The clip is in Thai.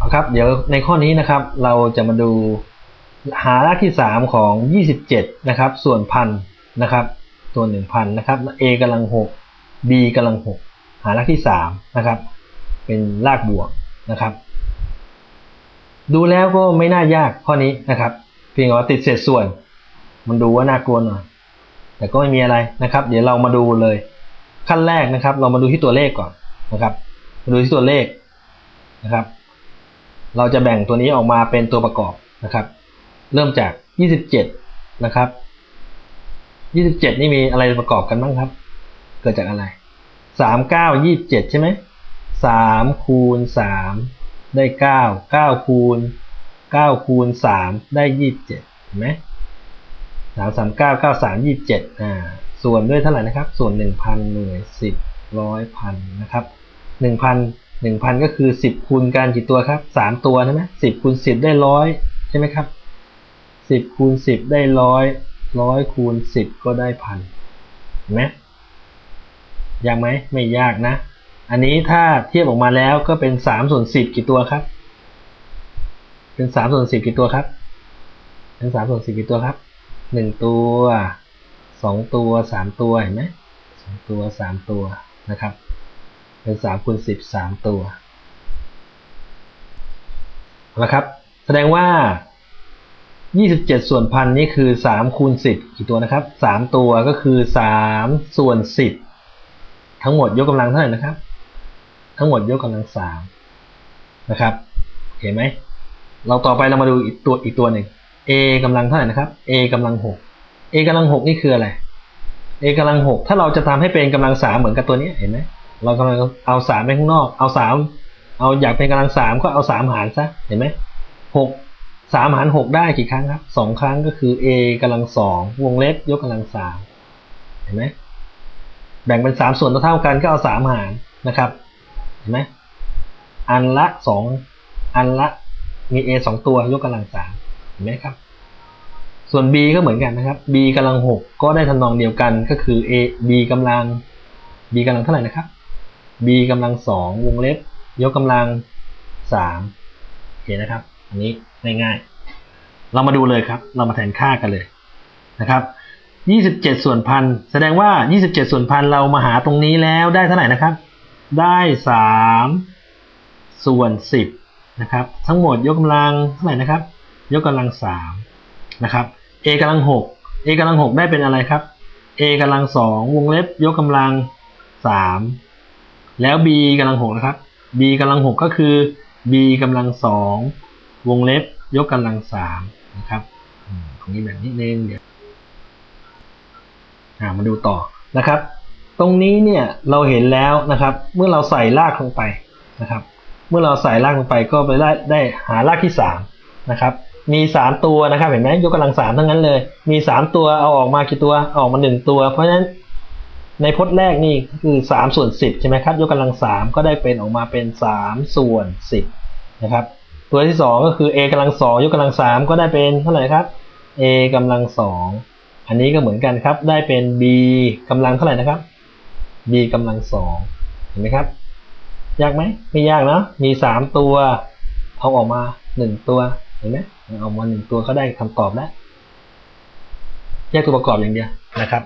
เอาครับ เดี๋ยวในข้อนี้นะครับเราจะมาดูหารากที่สามของยี่สิบเจ็ดนะครับ ส่วนพันนะครับ ตัวหนึ่งพันนะครับ a กำลังหก b กำลังหกหารากที่สามนะครับ เป็นรากบวกนะครับ ดูแล้วก็ไม่น่ายากข้อนี้นะครับ เพียงแต่ว่าติดเศษส่วน มันดูว่าน่ากลัวหน่อยแต่ก็ไม่มีอะไรนะครับ เดี๋ยวเรามาดูเลย ขั้นแรกนะครับ เรามาดูที่ตัวเลขก่อนนะครับ มาดูที่ตัวเลขนะครับ เราจะแบ่งตัวนี้ออกมาเป็นตัวประกอบนะครับ เริ่มจาก 27 นะครับ 27 นี่มีอะไรประกอบกันบ้างครับ เกิดจากอะไร 3 9 27 ใช่ไหม3คูณ3ได้ 9 9คูณ9คูณ3ได้ 27เห็นไหม3 3 9 9 3 27อ่า ส่วนด้วยเท่าไหร่นะครับ ส่วน1,000หน่วย10ร้อยพันนะครับ 1,000 1,000ก็คือ10คูณกันกี่ตัวครับ3ตัวใช่ไหม10คูณ10ได้ร้อยใช่ไหมครับ10คูณ10ได้ร้อยร้อยคูณ10ก็ได้พันเห็นไหมยากไหมไม่ยากนะ อันนี้ถ้าเทียบออกมาแล้วก็เป็น3ส่วน10กี่ตัวครับ เป็น3ส่วน10กี่ตัวครับ เป็น3ส่วน10กี่ตัวครับ1ตัว2ตัว3ตัวเห็นไหม2ตัว3ตัวนะครับ เป็น3คูณ10 3ตัวนะครับ แสดงว่า 27 ส่วนพันนี่คือ3คูณ10กี่ตัวนะครับ 3 ตัวก็คือ 3 ส่วน 10 ทั้งหมดยกกำลังเท่าไหร่นะครับ ทั้งหมดยกกำลัง3นะครับ เห็นไหม เราต่อไปเรามาดูอีกตัวอีกตัวหนึ่ง a กำลังเท่าไหร่นะครับ a กำลัง 6 a กำลัง 6 นี่คืออะไร a กำลัง 6 ถ้าเราจะทำให้เป็นกำลัง3เหมือนกับตัวนี้เห็นไหม เรากำลังเอา3ไปข้างนอก เอา3เอาอยากเป็นกำลัง3ก็เอา3หารซะเห็นไหม6สามหารหกได้กี่ครั้งครับสองครั้งก็คือ a กำลังสองวงเล็บยกกำลังสามเห็นไหมแบ่งเป็นสามส่วนเท่ากันก็เอาสามหารนะครับเห็นไหมอันละสองอันละมี a สองตัวยกกำลังสามเห็นไหมครับ ส่วน b ก็เหมือนกันนะครับ b กำลังหกก็ได้ทำนองเดียวกันก็คือ a b กำลัง b กำลังเท่าไหร่นะครับ b กำลังสองวงเล็บ ยกกำลังสามโอเคนะครับ อันนี้ง่ายๆ เรามาดูเลยครับ เรามาแทนค่ากันเลยนะครับ27 ส่วนพันแสดงว่า 27 ส่วนพันเรามาหาตรงนี้แล้วได้เท่าไหร่นะครับ ได้ 3 ส่วน 10นะครับทั้งหมดยกกำลังเท่าไหร่นะครับ ยกกำลัง3นะครับ a กำลัง6 a กำลัง6ได้เป็นอะไรครับ a กำลัง2วงเล็บ ยกกำลัง3 แล้ว b กำลัง6นะครับ b กำลัง6ก็คือ b กำลัง2วงเล็บยกกำลังสามนะครับตรงนี้แบบนิดนึงเดี๋ยวมาดูต่อนะครับ ตรงนี้เนี่ยเราเห็นแล้วนะครับ เมื่อเราใส่รากลงไปนะครับ เมื่อเราใส่รากลงไปก็ไปได้ได้หารากที่สามนะครับมีสามตัวนะครับเห็นไหมยกกำลังสามทั้งนั้นเลย มีสามตัวเอาออกมากี่ตัวออกมาหนึ่งตัว เพราะฉะนั้น ในพจน์แรกนี่คือสามส่วนสิบใช่ไหมครับ ยกกำลังสามก็ได้เป็นออกมาเป็นสามส่วนสิบนะครับ ตัวที่สองก็คือ a กำลังสองยกกำลังสามก็ได้เป็นเท่าไหร่ครับ a กำลังสองอันนี้ก็เหมือนกันครับ ได้เป็น b กำลังเท่าไหร่นะครับ b กำลังสองเห็นไหมครับ ยากไหม ไม่ยากเนาะมีสามตัว เอาออกมาหนึ่งตัว เห็นไหมเอามาหนึ่งตัวก็ได้คำตอบแล้ว แยกตัวประกอบอย่างเดียวนะครับ